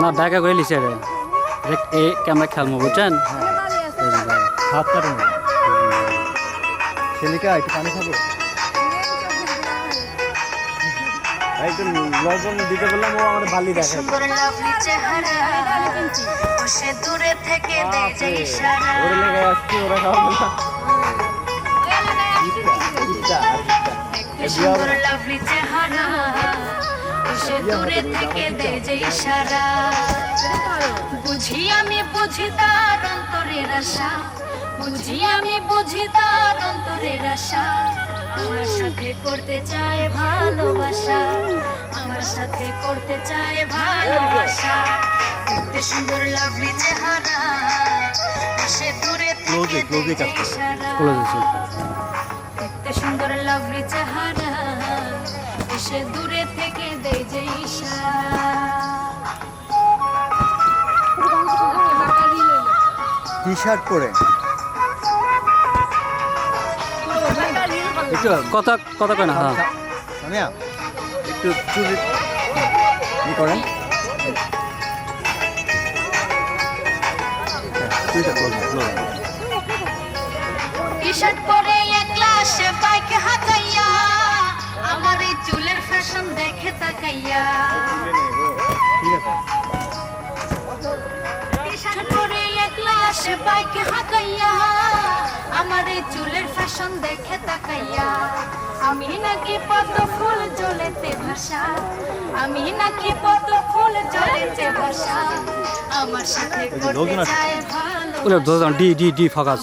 না ডাকা করে লিছে রে এ ক্যামেরা খেলব বুঝছেন? হাত কাটে না ছেলেকা একটু পানি খাব? একটু লবণ দিতে বললাম ও আমার বালি বসে দূরে থেকে দেয় ওরা লেগে আসছে ওরা খাওয়া সুন্দর লাভলি চেহারা বসে দূরে থেকে দেয় যে ইশারা। বুঝি আমি বুঝি তার অন্তরের আশা। বুঝি আমি বুঝি তার অন্তরের আশা। আমার সাথে করতে চায় ভালোবাসা। আমার সাথে করতে চায় ভালোবাসা। দেখতে সুন্দর লাভলি চেহারা। সে দূরে থেকে দেখতে সুন্দর লাভলি চেহারা। সে দূরে থেকে দেয় যে টি শার্ট পরে। একটু কথা কথা কয় না হ্যাঁ। সামিয়া একটু চুরি কি করেন চুরিটা টি শার্ট পরে একলা সে বাইক হাতাইয়া আমার এই চুলের ফ্যাশন দেখে তাকাইয়া। পরে একলা সে বাইক হাতাইয়া আমার এই চুলের ফ্যাশন দেখে তাকাইয়া। আমি নাকি পদ্ম ফুল জ্বলেতে ভাষা আমি নাকি পদ্ম ফুল জ্বলেতে ভাষা আমার সাথে করতে চায় ভালো ডি ডি ডি ফোকাস।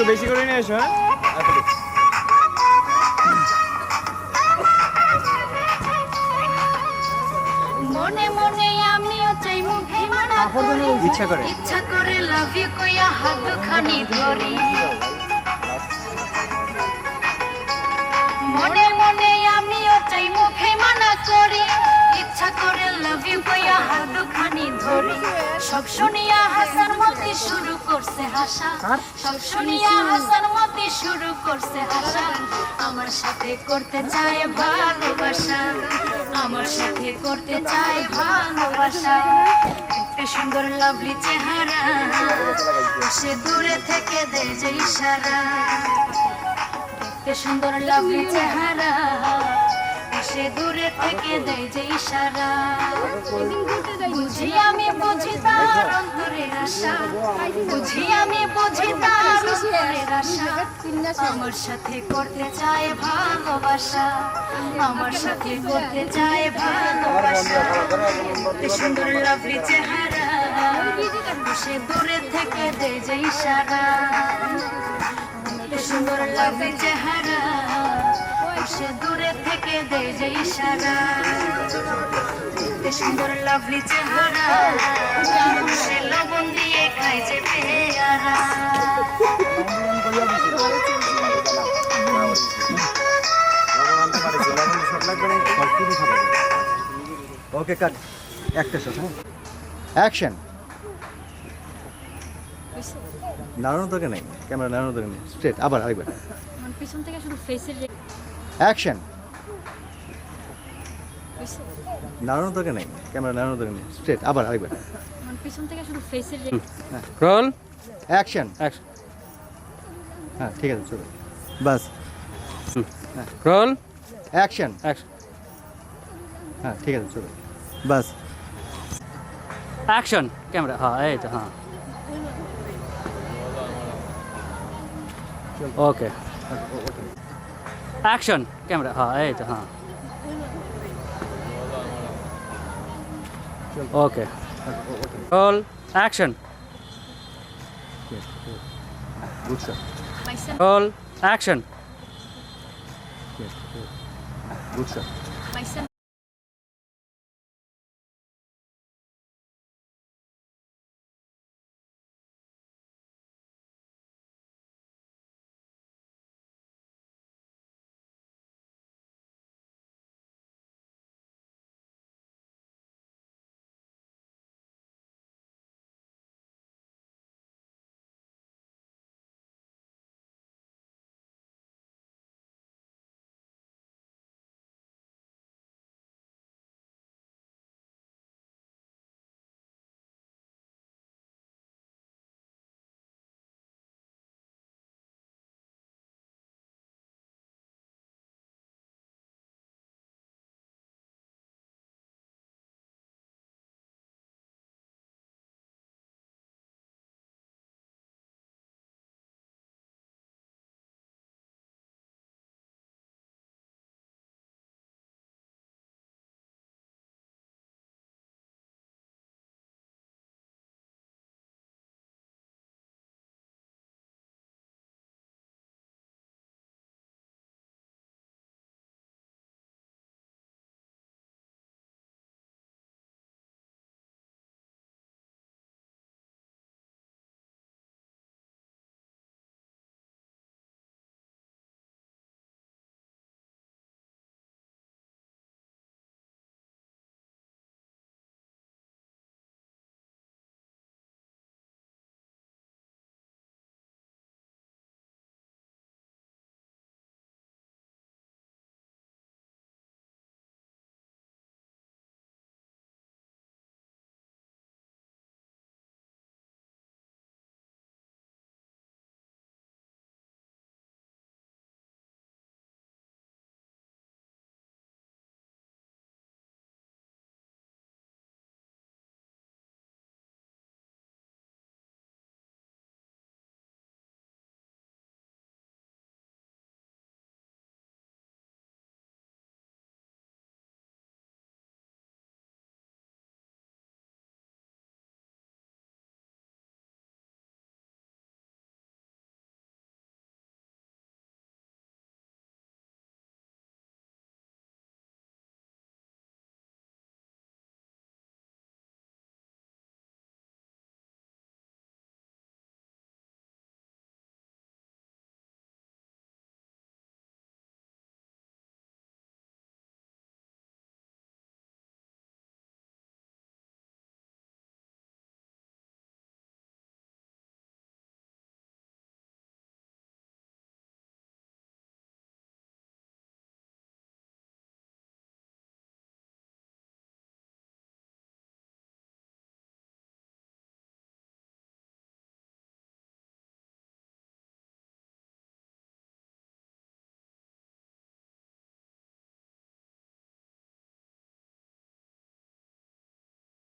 একটু বেশি করে নিয়ে এসো হ্যাঁ? মনে মনে আমিও চাই মুখে মানা করি। ইচ্ছা করে। ইচ্ছা করে লাভ ইউ কইয়া হাত খানি ধরি। মনে মনে আমিও মুখে মানা করি। ইচ্ছা করে লাভ ইউ কইয়া হাত খানি ধরি। সব শুনিয়া হাসার মতি শুরু করছে হাসা। সব শুনিয়া হাসার মতি শুরু করছে হাসা। আমার সাথে করতে চায় ভালোবাসা। আমার সাথে করতে চায় ভালোবাসা। দেখতে সুন্দর লাভলি চেহারা। সে দূরে থেকে দেয় যে ইশারা। দেখতে সুন্দর লাভলি চেহারা। সে দূরে থেকে দেয় যে ইশারা। বুঝি আমি বুঝি তার অন্তরের আশা। বুঝি আমি বুঝি তার অন্তরের আশা। আমার সাথে করতে চায় ভালোবাসা। আমার সাথে করতে চায় ভালোবাসা। সুন্দর লাভলি চেহারা। সে দূরে থেকে দেয় যে ইশারা। সুন্দর লাভলি চেহারা। সে দূরে থেকে দেয় যে ইশারা। সুন্দর লাভলি চেহারা সে লবণ দিয়ে খায় যে পেয়ারা। ওকে কাট। একটা শট হ্যাঁ? অ্যাকশন নাড়ানো তোকে নেই। ক্যামেরা নাড়ানো তোকে নেই। স্ট্রেট আবার আরেকবার। পিছন থেকে শুধু ফেসের অ্যাকশন নাড়ানো তোকে নেই ক্যামেরা নাড়ানো তোকে নেই। স্ট্রেট আবার আরেকবার। পিছন থেকে শুধু ফেসের রোল অ্যাকশন অ্যাকশন হ্যাঁ ঠিক আছে চলো। বাস। রোল অ্যাকশন অ্যাকশন হ্যাঁ ঠিক আছে চলো। বাস। অ্যাকশন ক্যামেরা হ্যাঁ এই তো হ্যাঁ। ওকে। অ্যাকশন ক্যামেরা হ্যাঁ এই তো হ্যাঁ okay roll action good shot roll action good shot